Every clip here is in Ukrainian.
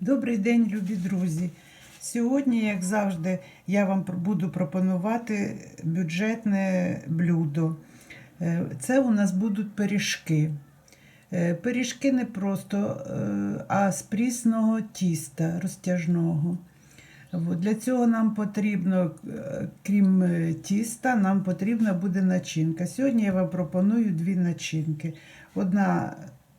Добрий день, любі друзі. Сьогодні, як завжди, я вам буду пропонувати бюджетне блюдо. Е, Це у нас будуть пиріжки. Е, Пиріжки не просто, е, а з прісного тіста розтяжного. Для цього нам потрібно, крім тіста, нам потрібна буде начинка. Сьогодні я вам пропоную дві начинки. Одна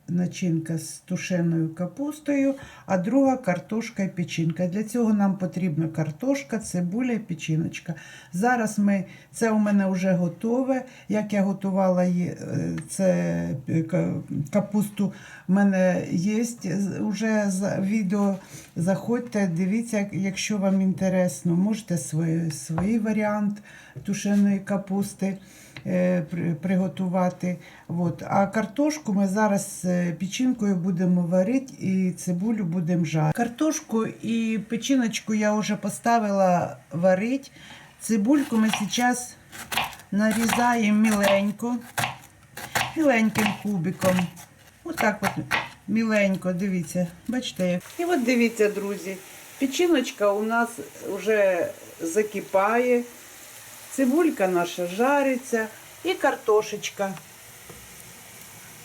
начинка з тушеною капустою, а друга картошка і печінка. Для цього нам потрібна картошка, цибуля і печіночка. Зараз ми, це у мене вже готове. Як я готувала е, це е, капусту, в мене є вже відео. Заходьте, дивіться, якщо вам інтересно, можете свій, свій варіант тушеної капусти приготувати. От. А картошку ми зараз печінкою будемо варити і цибулю будемо жарити. Картошку і печіночку я вже поставила варити. Цибульку ми зараз нарізаємо міленько, міленьким кубиком. Отак от міленько, дивіться, бачите. І от дивіться, друзі, печіночка у нас вже закипає, цибулька наша жариться і картошечка.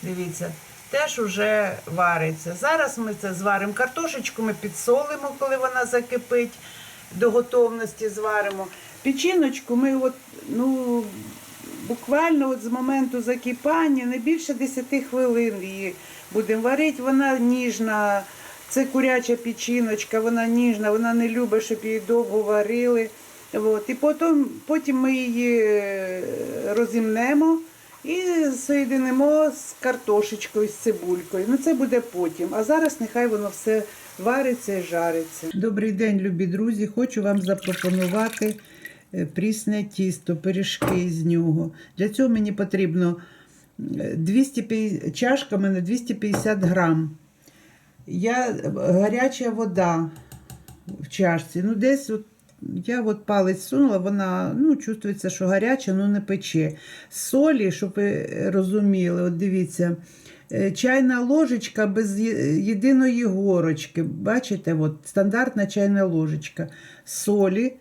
Дивіться, теж уже вариться. Зараз ми це зваримо. Картошечку ми підсолимо, коли вона закипить, до готовності зваримо. Печіночку ми от, ну, буквально от з моменту закипання не більше 10 хвилин її будемо варити. Вона ніжна, це куряча печіночка, вона ніжна, вона не любить, щоб її довго варили. От. І потім, потім ми її е, розімнемо і соєдинимо з картошечкою, з цибулькою. Ну це буде потім. А зараз нехай воно все вариться і жариться. Добрий день, любі друзі. Хочу вам запропонувати е, прісне тісто, пиріжки з нього. Для цього мені потрібно е, 250, чашка мене 250 грам. Я, гаряча вода в чашці. Ну, десь от я от палець сунула, вона ну, чувствується, що гаряча, ну не пече. Солі, щоб ви розуміли, от дивіться, е, чайна ложечка без єдиної горочки. Бачите, от, стандартна чайна ложечка. Солі.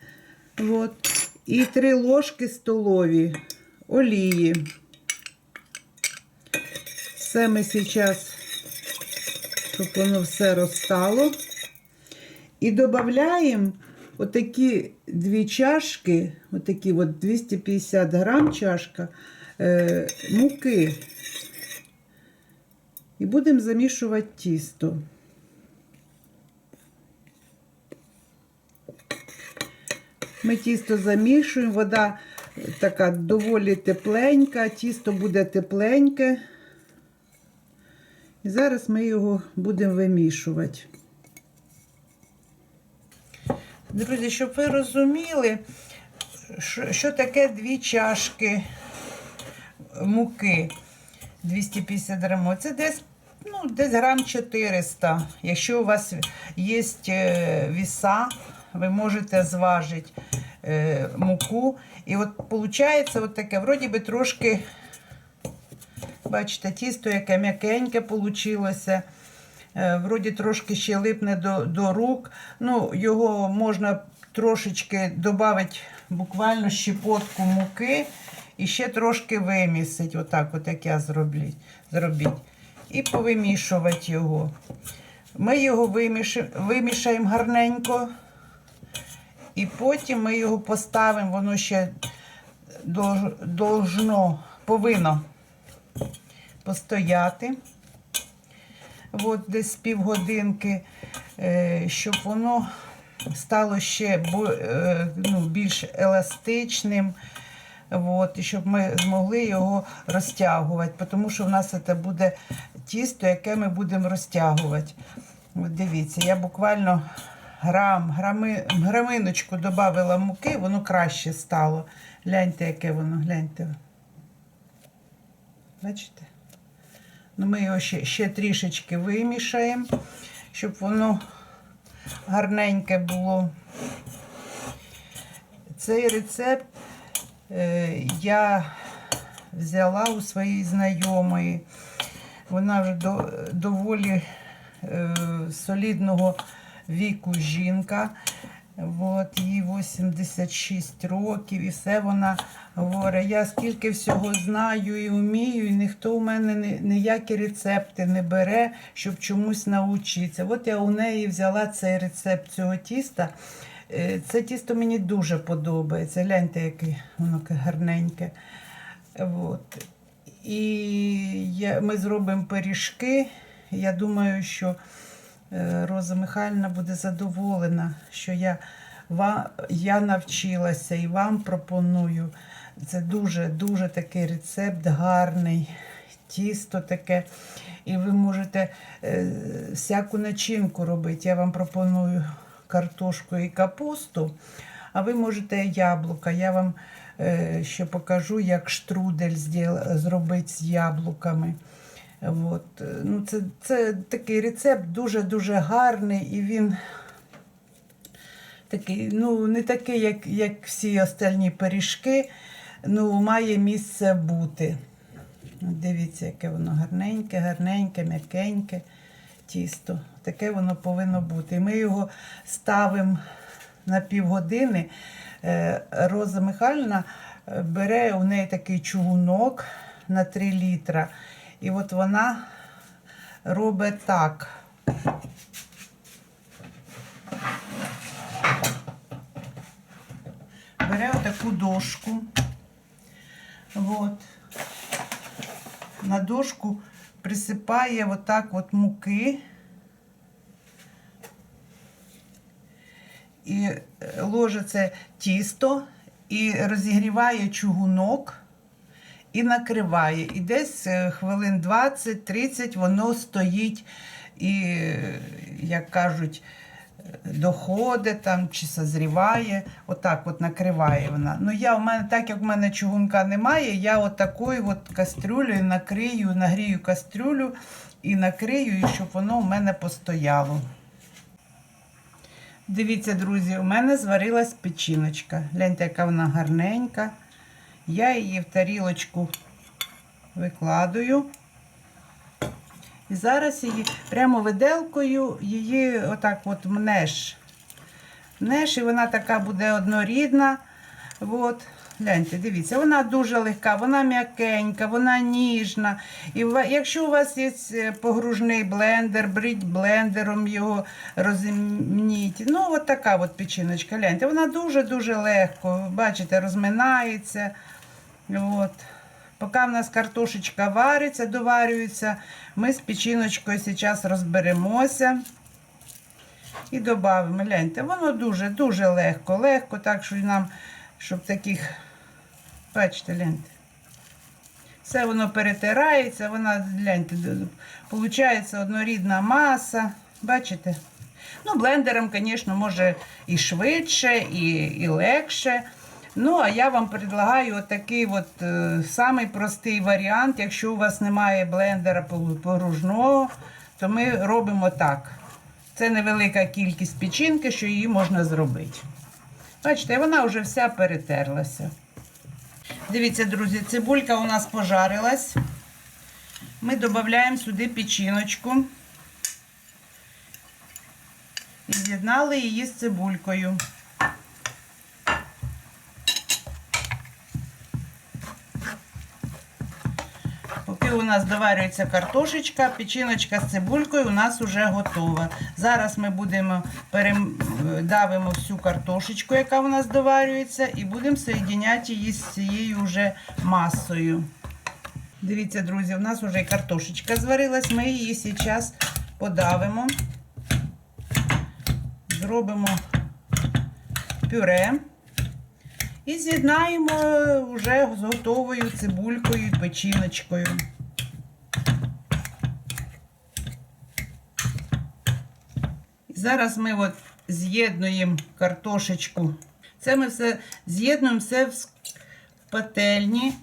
От, і три ложки столові олії. Все ми зараз, щоб воно все розстало. І додаємо отакі дві чашки, отакі от 250 грам чашка е, муки. І будемо замішувати тісто. Ми тісто замішуємо, вода така доволі тепленька, тісто буде тепленьке. І зараз ми його будемо вимішувати. Друзі, щоб ви розуміли, що, таке дві чашки муки 250 грамів. Це десь, ну, десь грам 400. Якщо у вас є е, віса, ви можете зважити е, муку. І от виходить от таке, вроді би трошки, бачите, тісто, яке м'якеньке вийшло. Е, Вроді трошки ще липне до, до рук. Ну, його можна трошечки додати буквально щепотку муки і ще трошки вимісити. Отак, от як я зроблю, зробіть. І повимішувати його. Ми його виміш- вимішаємо гарненько. І потім ми його поставимо, воно ще должно, повинно постояти от десь півгодинки, е, щоб воно стало ще е, ну, більш еластичним. От, і щоб ми змогли його розтягувати, тому що в нас це буде тісто, яке ми будемо розтягувати. От дивіться, я буквально грам, грами, граминочку додала муки, воно краще стало. Гляньте, яке воно, гляньте. Бачите? Ну, ми його ще, ще трішечки вимішаємо, щоб воно гарненьке було. Цей рецепт е, я взяла у своєї знайомої. Вона вже до, доволі е, солідного віку жінка. От, їй 86 років, і все вона говорить. Я скільки всього знаю і вмію, і ніхто у мене ні- ніякі рецепти не бере, щоб чомусь навчитися. От я у неї взяла цей рецепт цього тіста. Е, Це тісто мені дуже подобається. Гляньте, яке воно гарненьке. От. І я, ми зробимо пиріжки. Я думаю, що Роза Михайлівна буде задоволена, що я, ва- я навчилася і вам пропоную. Це дуже-дуже такий рецепт гарний, тісто таке. І ви можете е, всяку начинку робити. Я вам пропоную картошку і капусту, а ви можете яблука. Я вам е, ще покажу, як штрудель зробити з яблуками. От. е, Ну, це, це такий рецепт дуже-дуже гарний, і він такий, ну, не такий, як, як всі остальні пиріжки, ну, має місце бути. Дивіться, яке воно гарненьке, гарненьке, м'якеньке тісто. Таке воно повинно бути. І ми його ставимо на півгодини. Е, Роза Михайлівна е, бере у неї такий чугунок на 3 літра. І от вона робить так. Бере отаку дошку. От. На дошку присипає отак от муки. І це тісто і розігріває чугунок і накриває. І десь е, хвилин 20-30 воно стоїть і, як кажуть, доходить там чи созріває, отак от накриває вона. Ну я в мене, так як в мене чугунка немає, я от такою от кастрюлею накрию, нагрію кастрюлю і накрию, і щоб воно у мене постояло. Дивіться, друзі, у мене зварилась печіночка. Гляньте, яка вона гарненька. Я її в тарілочку викладую. І зараз її прямо виделкою її отак от мнеш. Мнеш, і вона така буде однорідна. От. Гляньте, дивіться, вона дуже легка, вона м'якенька, вона ніжна. І якщо у вас є е, погружний блендер, бріть блендером його розімніть. Ну, от така от печіночка. Гляньте, вона дуже-дуже легко, бачите, розминається. От. Поки в нас картошечка вариться, доварюється, ми з печіночкою зараз розберемося. І додамо, гляньте, воно дуже-дуже легко. Легко, так що нам, щоб таких, бачите, гляньте. Все воно перетирається, вона, гляньте, виходить однорідна маса. Бачите? Ну, блендером, звісно, може і швидше, і, і легше. Ну, а я вам предлагаю отакий от, е, самий простий варіант. Якщо у вас немає блендера погружного, то ми робимо так. Це невелика кількість печінки, що її можна зробити. Бачите, вона вже вся перетерлася. Дивіться, друзі, цибулька у нас пожарилась. Ми додаємо сюди печіночку. І з'єднали її з цибулькою. У нас доварюється картошечка, печіночка з цибулькою у нас вже готова. Зараз ми будемо перем... давимо всю картошечку, яка у нас доварюється, і будемо соєдиняти її з цією вже масою. Дивіться, друзі, у нас вже і картошечка зварилась, ми її зараз подавимо, зробимо пюре. І з'єднаємо вже з готовою цибулькою і печіночкою. Зараз ми от з'єднуємо картошечку. Це ми все з'єднуємо все в пательні.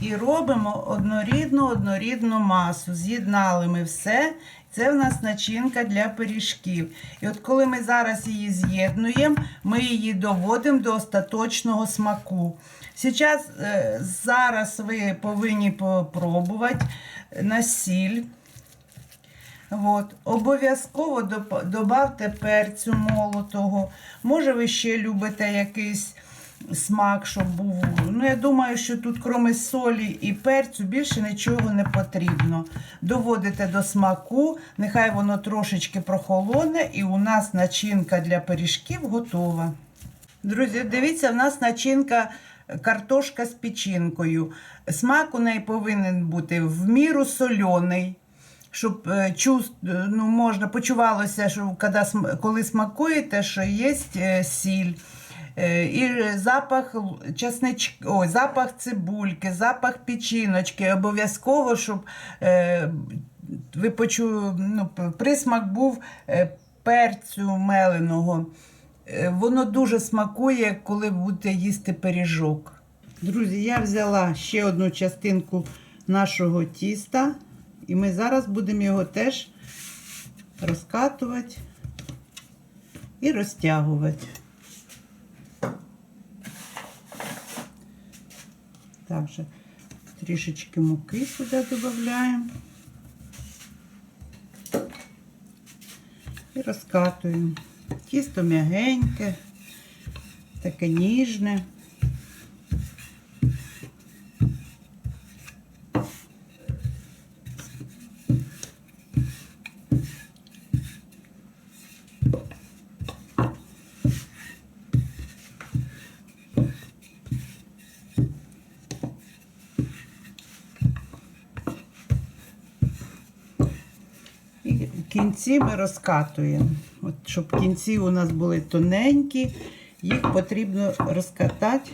І робимо однорідну однорідну масу. З'єднали ми все. Це в нас начинка для пиріжків. І от коли ми зараз її з'єднуємо, ми її доводимо до остаточного смаку. Сейчас, е, зараз ви повинні попробувати на сіль. От. Обов'язково добавте перцю молотого. Може, ви ще любите якийсь смак, щоб був. Ну, я думаю, що тут, крім солі і перцю, більше нічого не потрібно. Доводите до смаку, нехай воно трошечки прохолоне, і у нас начинка для пиріжків готова. Друзі, дивіться, в нас начинка картошка з печінкою. Смак у неї повинен бути в міру сольоний, щоб е, е, ну, можна почувалося, що коли, коли смакуєте, що є е, сіль. І запах чеснич... Ой, запах цибульки, запах печіночки. Обов'язково, щоб е, ви почули, ну, присмак був перцю меленого. Е, Воно дуже смакує, коли будете їсти пиріжок. Друзі, я взяла ще одну частинку нашого тіста, і ми зараз будемо його теж розкатувати і розтягувати. Також трішечки муки сюди додаємо. І розкатуємо. Тісто м'ягеньке, таке ніжне. В кінці ми розкатуємо. От, щоб кінці у нас були тоненькі, їх потрібно розкатати.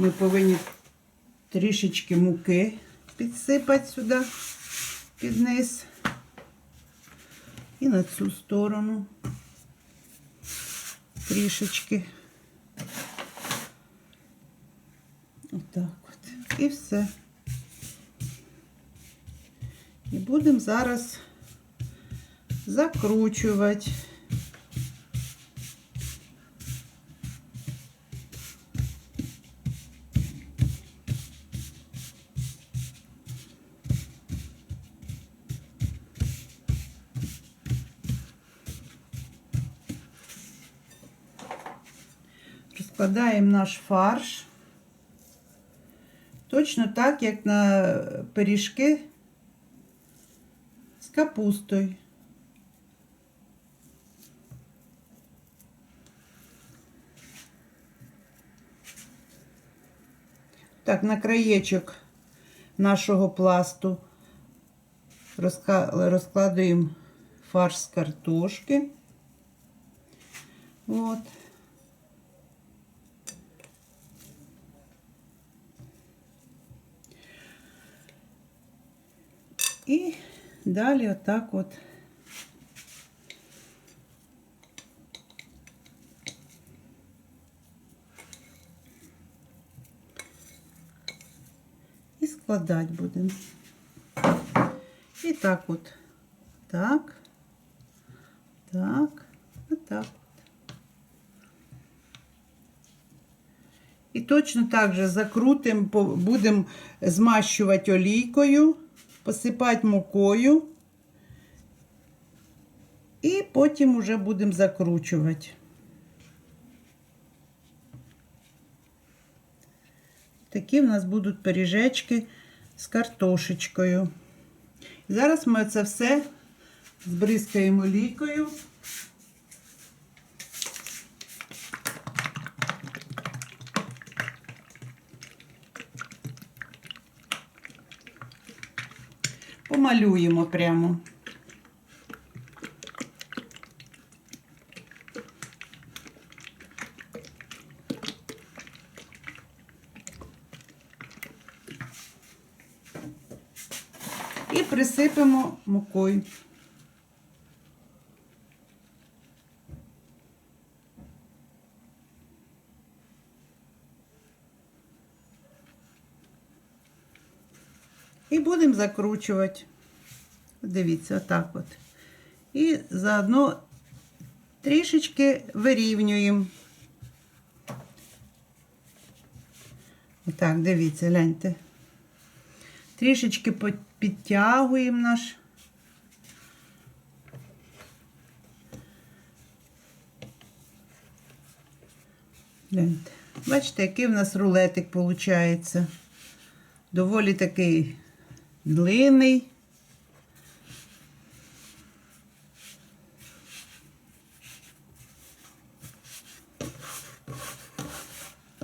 Ми повинні трішечки муки підсипати сюди під низ. І на цю сторону трішечки. Отак от. І все. І будемо зараз закручувати. Розкладаємо наш фарш. Точно так, як на пиріжки з капустою. Так, на краєчок нашого пласту розкладуємо фарш з картошки. От. І далі отак от і складати будемо. І так от. Так. Так. Отак. от. І точно так же закрутимо, будемо змащувати олійкою, посипати мукою. І потім уже будемо закручувати. Такі в нас будуть пиріжечки з картошечкою. Зараз ми це все збризкаємо олійкою. Помалюємо прямо. І присипемо мукою. І будемо закручувати. Дивіться, отак от. І заодно трішечки вирівнюємо. Отак, дивіться, гляньте. Трішечки підтягуємо наш. Гляньте. Бачите, який в нас рулетик виходить. Доволі такий длинний.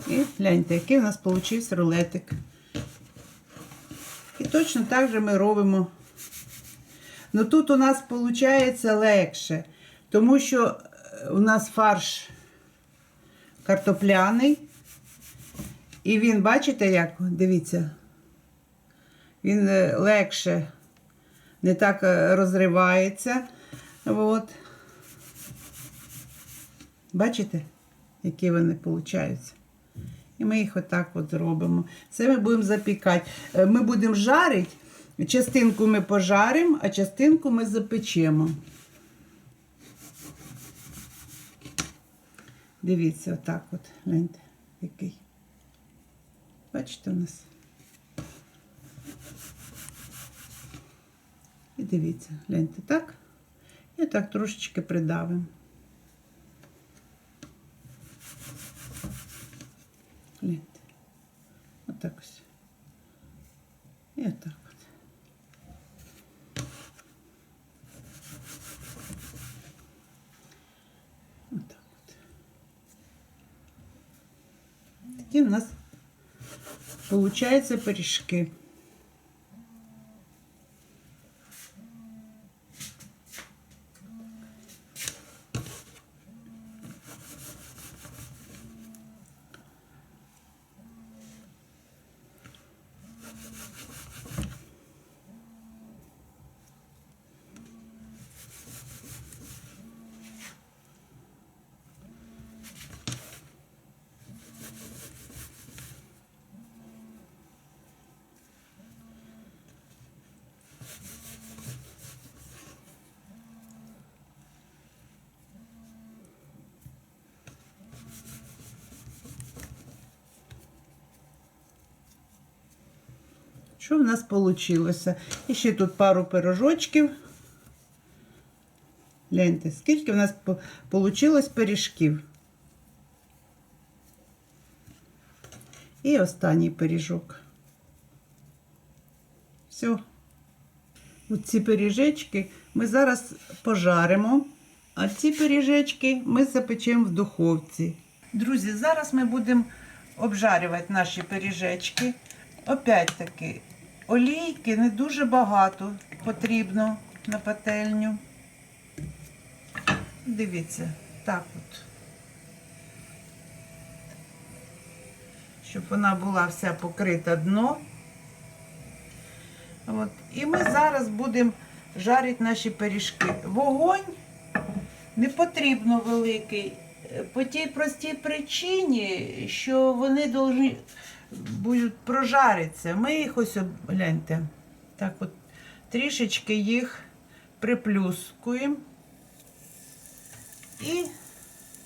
І гляньте, який у нас вийшов рулетик. І точно так же ми робимо. Ну тут у нас виходить легше, тому що е, у нас фарш картопляний. І він, бачите, як? Дивіться, він е, легше, не так е, розривається. От. Бачите, які вони виходять? І ми їх отак от зробимо. Це ми будемо запікати. Е, Ми будемо жарити. Частинку ми пожаримо, а частинку ми запечемо. Дивіться, отак от. Гляньте, який. Бачите у нас. І дивіться, гляньте так. І так трошечки придавимо. Отак ось. І отак от. Отак от. Такі в нас получаються пиріжки. Що в нас вийшло? І ще тут пару пирожочків. Гляньте, скільки в нас вийшло пиріжків. І останній пиріжок. Все. Оці пиріжечки ми зараз пожаримо, а ці пиріжечки ми запечемо в духовці. Друзі, зараз ми будемо обжарювати наші пиріжечки. Опять-таки, олійки не дуже багато потрібно на пательню. Дивіться, так от. Щоб вона була вся покрита дно. От. І ми зараз будемо жарити наші пиріжки. Вогонь не потрібно великий. По тій простій причині, що вони повинні будуть прожаритися. Ми їх ось гляньте. Так от трішечки їх приплюскуємо і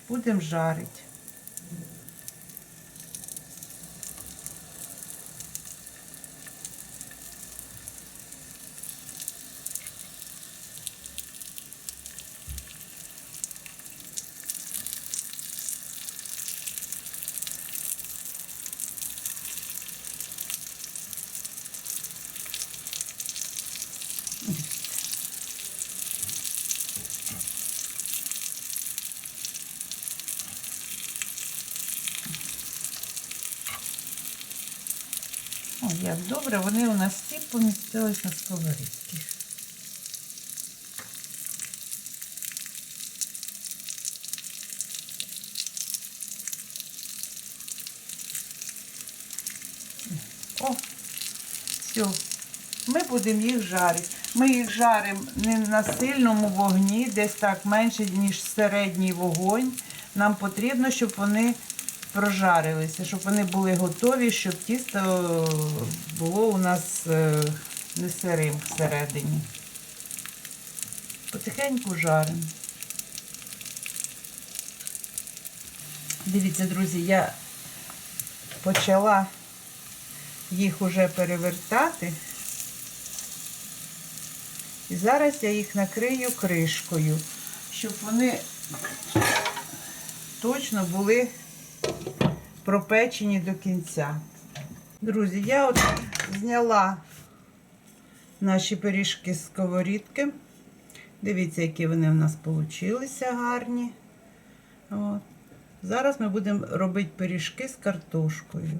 будемо жарити. Як добре, вони у нас всі помістились на сковорідці. О, все. Ми будемо їх жарити. Ми їх жаримо не на сильному вогні, десь так менше, ніж середній вогонь. Нам потрібно, щоб вони прожарилися, щоб вони були готові, щоб тісто було у нас е, не сирим всередині. Потихеньку жаримо. Дивіться, друзі, я почала їх уже перевертати. І зараз я їх накрию кришкою, щоб вони точно були пропечені до кінця. Друзі, я от зняла наші пиріжки з сковорідки. Дивіться, які вони в нас получилися гарні. От. Зараз ми будемо робити пиріжки з картошкою.